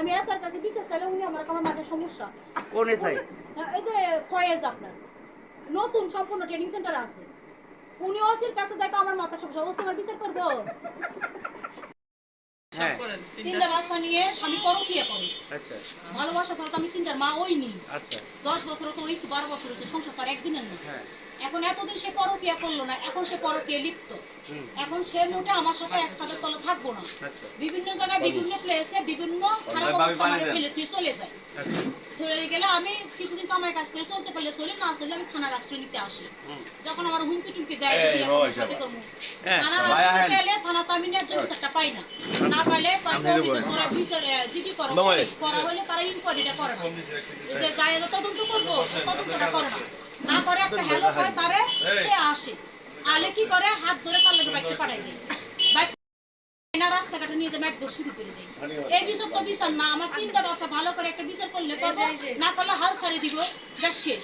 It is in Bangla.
আমি এসআর কাছে বিশেষ চাইলে উনি আমার কামার মাঝে সমস্যা। কোন এসআই? এই যে ফয়েজ আপনার। নতুন সম্পূর্ণ ট্রেনিং সেন্টার আছে। উনি ওসির কাছে যাই আমার মাথা সমস্যা ওসি আমার বিচার করব। হ্যাঁ। তিনটা বাচ্চা নিয়ে স্বামী পরকিয়া করে। আচ্ছা ভালোবাসা ছাড়া তো আমি তিনটার মা ওইনি আচ্ছা। দশ বছর তো হয়েছে বারো বছর হয়েছে সংসার তো আর একদিনের না। হ্যাঁ। এখন এতদিন সে পরকিয়া করল না এখন সে পরকিয়া লিপ্ত। এখন সে মোটে আমার সাথে এক ছাদের তলে থাকব না। আচ্ছা। বিভিন্ন জায়গায় বিভিন্ন প্লেসে বিভিন্ন খারাপ অবস্থা ফেলে দিয়ে চলে যায়। আচ্ছা। গেলে আমি কিছুদিন কামাই কাজ করে চলতে পারলে চলি না চললে আমি থানার আশ্রয় নিতে আসি। যখন আমার হুমকি টুমকি দেয় তো আমি ন্যায্য বিচারটা পাই না। না পাইলে কয়েকটা আমি অভিযোগ দেবো। করা বিচার জিডি করো। করা হলে তারা ইনকোয়ারিটা করে না। যে যাই তদন্ত করব তদন্তটা করে না। না করে একটা হ্যালো হয়। তারে সে আসে। আলে কি করে? হাত ধরে তার লোকে বাইকতে পাঠাই দেয়। রাস্তাঘাটে নিয়ে যে একদম শুরু করে দেয়। এই বিচার তো বিচার না আমার তিনটা বাচ্চা ভালো করে একটা বিচার করলে করব না করলে হাল ছাড়ি দিব। ব্যাস শেষ।